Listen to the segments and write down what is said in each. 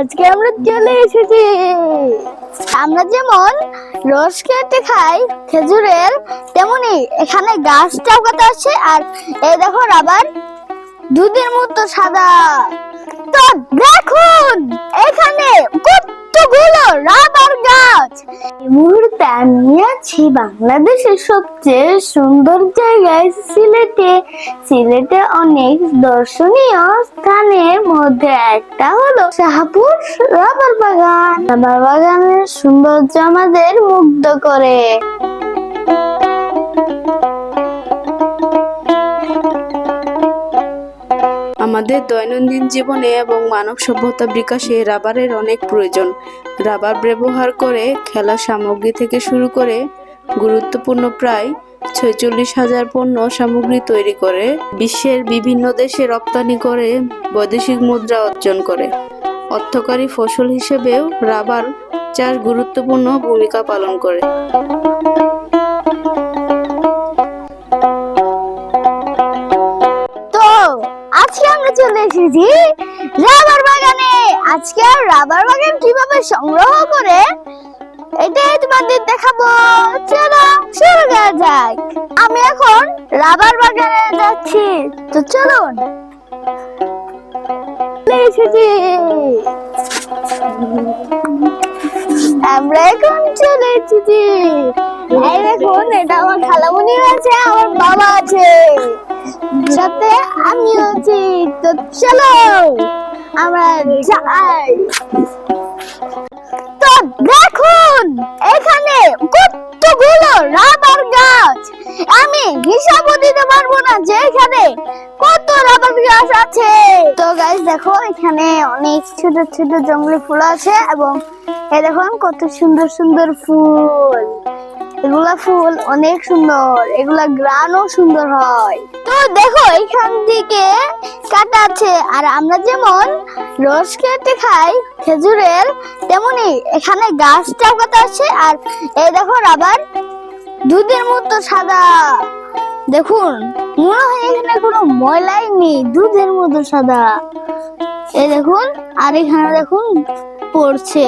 আজকে আমরা চলে এসেছি। আমরা যেমন রস খেতে খাই, খেজুরের, তেমনি এখানে গাছটাও কত আছে, আর এই দেখো আবার দুধের মতো সাদা। তো দেখুন, এখানে কতগুলো রাবার গাছ। এই মুহূর্তে আমি আছি বাংলাদেশের সবচেয়ে সুন্দর জায়গায়, সিলেটে। সিলেটে অনেক দর্শনীয় স্থানের মধ্যে একটা হলো শাহপুর রাবার বাগান। রাবার বাগানের সৌন্দর্য আমাদের মুগ্ধ করে। আমাদের দৈনন্দিন জীবনে এবং মানব সভ্যতা বিকাশে রাবারের অনেক প্রয়োজন। রাবার ব্যবহার করে খেলা সামগ্রী থেকে শুরু করে গুরুত্বপূর্ণ প্রায় ছয়চল্লিশ হাজার পণ্য সামগ্রী তৈরি করে, বিশ্বের বিভিন্ন দেশে রপ্তানি করে, বৈদেশিক মুদ্রা অর্জন করে। অর্থকারী ফসল হিসেবেও রাবার চাষ গুরুত্বপূর্ণ ভূমিকা পালন করে। চলে এসেছি রাবার বাগানে। আজকে রাবার বাগান কীভাবে সংগ্রহ করে, এটাই তোমাদের দেখাবো। চলো, শুরু করা যাক। আমি এখন রাবার বাগানে যাচ্ছি। তো চলুন। এসেছি। আমরা এখন চলে এসেছি। এই দেখুন, এটা আমার খালামুনি আছে, আমার বাবা আছে। সাথে আমি আছি তো চলো। আমরা যাই। তো দেখুন, এখানে কতগুলো রাবার গাছ। আমি হিসাবও দিতে পারব না যে এখানে কত রাবার গাছ আছে। তো গাছ দেখো, এখানে অনেক ছোট ছোট জঙ্গলি ফুল আছে এবং এই দেখুন কত সুন্দর সুন্দর ফুল। ফুল, অনেক সুন্দর। এগুলা গ্রানও সুন্দর হয়। তো দেখো এখান থেকে কাটা আছে। আর আমরা যেমন রস খেতে খাই, খেজুরের, তেমনি এখানে গাছটাও কাটা আছে। আর এই দেখো আবার দুধের মতো সাদা। দেখুন, মনে হয় এখানে কোনো ময়লাই নেই, দুধের মতো সাদা। এই দেখুন, আর এখানে দেখুন পড়ছে।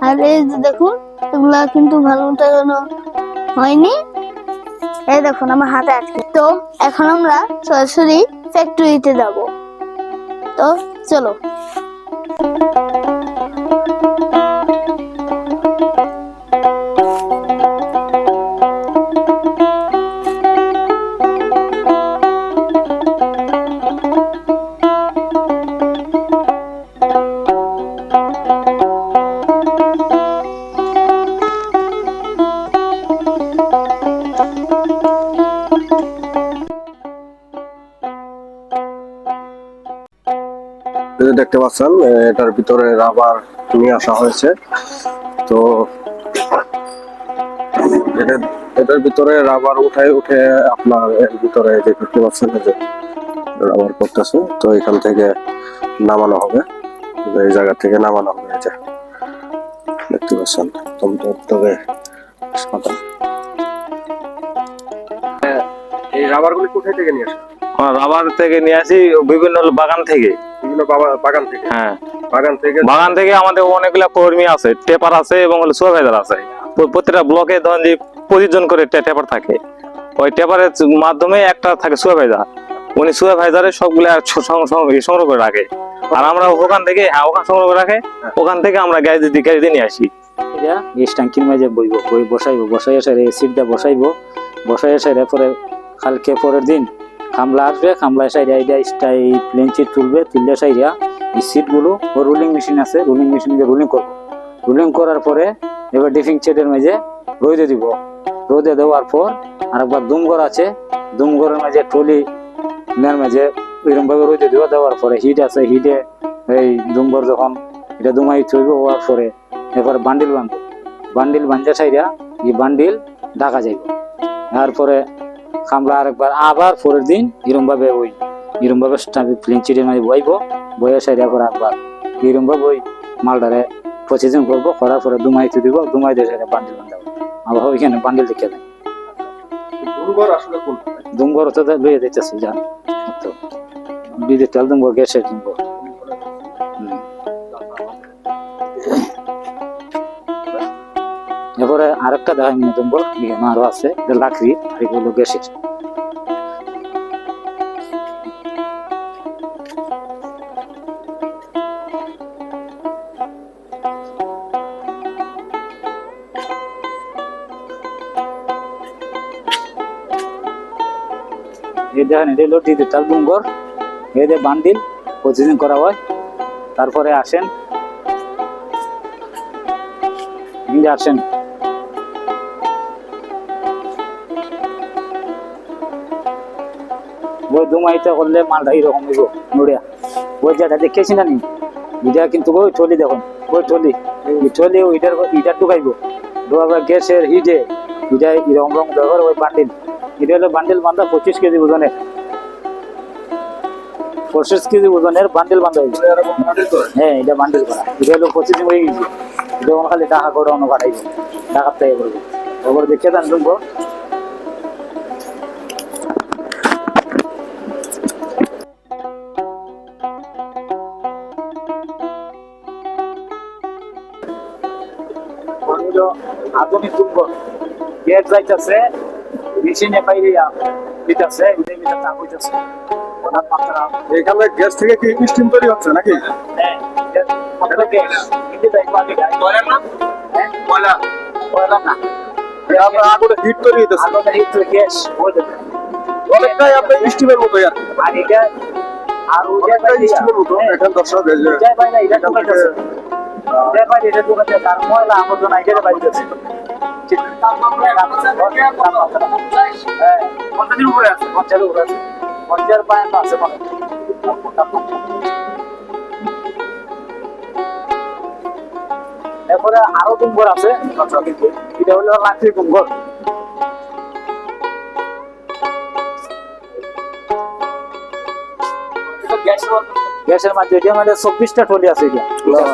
আর এই দেখুন, এগুলা কিন্তু ভালো মতো হয়নি? এই দেখুন আমার হাতে আটকে তো এখন আমরা সরাসরি ফ্যাক্টরিতে যাব। তো চলো। দেখতে পাচ্ছেন এটার ভিতরে রাবার নিয়ে আসা হয়েছে। তো এটা এটার ভিতরে রাবার উঠায় উঠে আপনার এর ভিতরে দেখতে পাচ্ছেন যে রাবার করতেছে তো এখান থেকে নামানো হবে। এই জায়গা থেকে নামানো হবে এই যে দেখতে পাচ্ছেন থেকে সাদা এই রাবারগুলি কোথায় থেকে নিয়ে আসা? হ্যাঁ, রাবার থেকে নিয়ে আসি বিভিন্ন বাগান থেকে। বিভিন্ন বাগান থেকে। হ্যাঁ। বাগান থেকে বাগান থেকে আমাদের অনেকগুলা কর্মী আছে টেপার আছে এবং হলো সুপারভাইজার আছে। প্র- প্রত্যেকটা ব্লকে ধরেন যে পঁচিশ জন করে টেপার থাকে। ওই টেপারের মাধ্যমে একটা থাকে সুপারভাইজার উনি সুপারভাইজারের সবগুলা ছ- সং- সং- ই সংগ্রহ করে রাখে। আর আমরা ওখান থেকে হ্যাঁ ওখান সংগ্রহ করে রাখে। ওখান থেকে আমরা গ্যাস দিয়ে গ্যাস দিয়ে নিয়ে আসি। এই ট্যাঙ্কির মাঝে বইব বই বসাইব বসাই এসে সিটটা বসাইব। বসাই এসে পরে কালকে পরের দিন খামলা আসবে খামলা এসে এইটা এই প্লেন চিট তুলবে, তুললে সাইরা এই সিটগুলো ও রুলিং মেশিন আছে রুলিং মেশিন দিয়ে রুলিং করব। রুলিং করার পরে এবার ডিফিং চেটের মাঝে রোদে দিব। রোদে দেওয়ার পর আর একবার দুমঘর আছে দুমঘরের মাঝে টলি নের মাঝে ওইরকম ভাবে রোদে দিব দেওয়ার পরে হিট আছে হিটে এই দুমঘর যখন এটা দুমাই থইব হওয়ার পরে এরপর বান্ডিল বাঁধবো। বান্ডিল বান্ধা সাইরা এই বান্ডিল ঢাকা যাইব। তারপরে খামলা আরেকবার আবার পরের দিন এরম ভাবে ওই এরম ভাবে প্লেন চিটের মাঝে বইব বয়ে সাইরা করে একবার এরম ভাবে ওই মালটারে প্রসেসিং করব করার পরে দুমাইতে দিব দুমাই দিয়ে সাইরা বান্ডিল বান্ধাবো আবার ওইখানে বান্ডিল দেখে দেয়। দুমগর তো লইয়ে দিতেছি যা তো ডিজিটাল দুমগর গ্যাসের দুমগর আর একটা দেখাই মনে আরও আছে? লাকড়ি, আর এগুলো গ্যাসের। দেখেন, এটা হলো ডিজিটাল এই যে বান্ডিল, প্রতিদিন করা হয়। তারপরে আসেন। আসেন। ওই দুমাইতে করলে মালটা এরকম হইব নড়িয়া। ওই যেটা দেখেছি না নি? এটা কিন্তু ওই টলি দেখুন ওই এই টলি ওইটার ইটার ঢুকাইব। ঢুকাবার গ্যাসের হিটে এটা এরকম রকম ব্যবহার ওই বান্ডিল। এটা হলো বান্ডিল বান্ধা পঁচিশ কেজি ওজনের। পঁচিশ কেজি ওজনের বান্ডিল বান্ধা হয়েছে হ্যাঁ এটা বান্ডিল করা। এটা হলো পঁচিশ হয়ে গেছে এটা খালি টাকা করে অন্য পাঠাইব টাকার থেকে করব। ওপর দেখে দেন শুনব আধুনিক দুর্গ গেট যাইতেছে মেশিনে বাইরে দিতেছে এটাই এটা দাম হইতেছে। এখানে গ্যাস থেকে কি স্টিম তৈরি হচ্ছে নাকি? হ্যাঁ গ্যাস। কিন্তু পানি গায় বলেন না হ্যাঁ? বলা বলা না আপনার আগুনে হিট তৈরি হইতেছে আলাদা হিট গ্যাস। হইতে অনেকটাই আপনার স্টিমের মতোই আর। আর এটা আর ওটা অনেকটাই স্টিমের মতো এখন দর্শক এটা বাইরে এটা ঢুকাইতেছে এটা এটা তার ময়লা আবর্জনা এটা বাইরেছে পঞ্চাশের উপরে আছে পঞ্চাশের উপরে আছে। পঞ্চাশ পর্যন্ত আছে এরপরে আরও কুম্ভর আছে এটা হলো গ্যাসের মাঝে এটা মানে চব্বিশটা টলি আছে এটা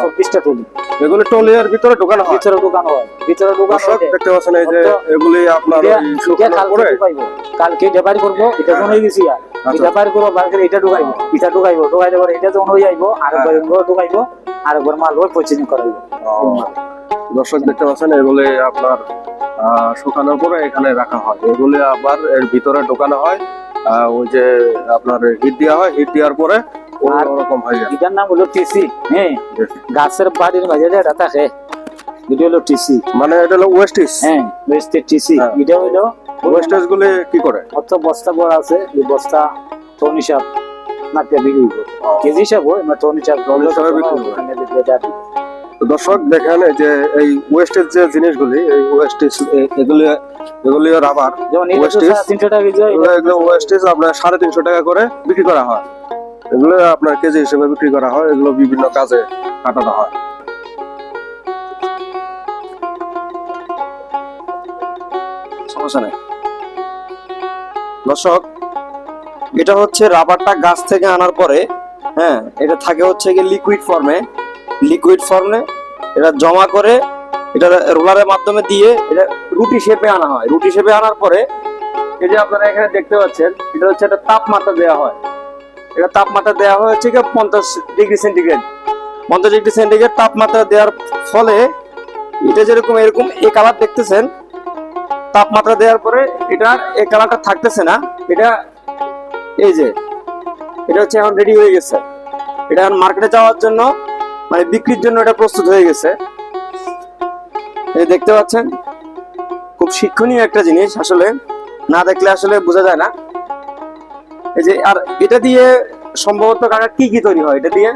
চব্বিশটা টলি এগুলো টলিয়ার ভিতরে ঢোকানো হয়? ভিতরে দোকান হয়। ভিতরে দোকান হয় দেখতে পাচ্ছেন এই যে এগুলি আপনার ওই কালকে পরে? কালকে ডেপারি করব এটা জন হয়ে গেছি আর। আচ্ছা। এটা পার করব বারবার এটা ঢুকাইবো এটা ঢুকাইবো ঢুকাইলে পরে এটা জন হয়ে যাইবো আরেকবার এগুলো ঢুকাইবো আরেকবার মাল করাইবো। দর্শক দেখতে পাচ্ছেন এগুলি আপনার শুকানোর পরে এখানে রাখা হয়। এগুলি আবার এর ভিতরে ঢোকানো হয়। ওই যে আপনার হিট দেওয়া হয় হিট দেওয়ার পরে আর- ওরকম হয়ে। যায় এটার নাম হলো টিসি হ্যাঁ গাছের বাড়ির মাঝে যে এটা থাকে। এটা হলো টিসি। মানে এটা হলো ওয়েস্টিস হ্যাঁ ওয়েস্টের টিসি। হ্যাঁ। এটা হলো ওয়েস্টেজ গুলি কি করে? অত বস্তা বড় আছে এই বস্তা টন হিসাব মাত্রা বিক্রি কেজি হিসাব হয় না টন হিসাব টন হিসাবে বিক্রি হবে। ওখানে দিতে যাবে। তো দর্শক দেখেন যে এই ওয়েস্টেজ যে জিনিসগুলি এই ওয়েস্টেজ এগুলি এগুলি রাবার যেমন এটা তো তিনশো টাকা কেজি এগুলো এগুলো ওয়েস্টেজ আপনার সাড়ে তিনশো টাকা করে বিক্রি করা হয়। এগুলো আপনার কেজি হিসেবে বিক্রি করা হয়, এগুলো বিভিন্ন কাজে কাটানো হয়। দর্শক, এটা হচ্ছে রাবারটা গাছ থেকে আনার পরে হ্যাঁ এটা থাকে হচ্ছে গিয়ে লিকুইড ফর্মে লিকুইড ফর্মে এটা জমা করে, এটা রোলারের মাধ্যমে দিয়ে এটা রুটি শেপে আনা হয়। রুটি শেপে আনার পরে, এই যে আপনারা এখানে দেখতে পাচ্ছেন, এটা হচ্ছে একটা তাপমাত্রা দেওয়া হয়। এটা তাপমাত্রা দেওয়া হয় হচ্ছে গিয়ে পঞ্চাশ ডিগ্রি সেন্টিগ্রেড। পঞ্চাশ ডিগ্রি সেন্টিগ্রেড তাপমাত্রা দেওয়ার ফলে এটা যেরকম এরকম এই কালার দেখতেছেন, তাপমাত্রা দেওয়ার পরে এটা এই কালারটা থাকতেছে না। এটা এই যে, এটা হচ্ছে এখন রেডি হয়ে গেছে। এটা এখন মার্কেটে যাওয়ার জন্য মানে বিক্রির জন্য এটা প্রস্তুত হয়ে গেছে। এই দেখতে পাচ্ছেন, খুব শিক্ষণীয় একটা জিনিস আসলে, না দেখলে আসলে বোঝা যায় না। এই যে, আর এটা দিয়ে সম্ভবত কাকা কি কি তৈরি হয়? এটা দিয়ে?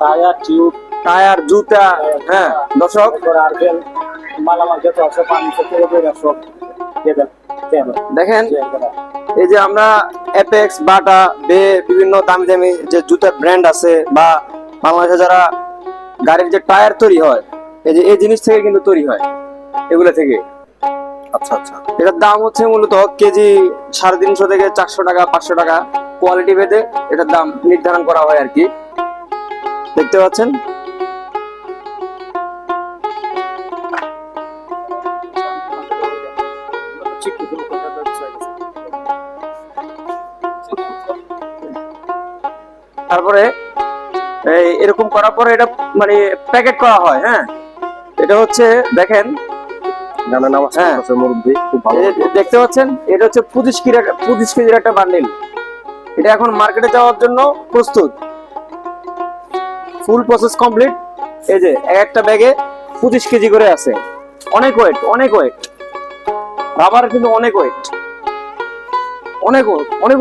টায়ার টিউব টায়ার জুতা হ্যাঁ দর্শক। দেখেন, এই যে আমরা অ্যাপেক্স বাটা বে বিভিন্ন দামি দামি যে জুতার ব্র্যান্ড আছে বা বাংলাদেশে যারা গাড়ির যে টায়ার তৈরি হয়, এই যে এই জিনিস থেকে কিন্তু তৈরি হয়, এগুলো থেকে। আচ্ছা আচ্ছা। এটার দাম হচ্ছে মূলত কেজি সাড়ে তিনশো থেকে চারশো টাকা, পাঁচশো টাকা। কোয়ালিটি ভেদে এটার দাম নির্ধারণ করা হয় আর কি। দেখতে পাচ্ছেন? তারপরে এরকম করার পরে এটা মানে প্যাকেট করা হয় হ্যাঁ? এটা হচ্ছে, দেখেন জানেন আমার হ্যাঁ। কাছে খুব ভালো দেখতে পাচ্ছেন এটা হচ্ছে পঁচিশ কেজি পঁচিশ কেজির একটা বান্ডিল এটা এখন মার্কেটে যাওয়ার জন্য প্রস্তুত। ফুল প্রসেস কমপ্লিট এই যে এক একটা ব্যাগে পঁচিশ কেজি করে আছে। অনেক ওয়েট অনেক ওয়েট রাবার কিন্তু অনেক ওয়েট অনেক অনেক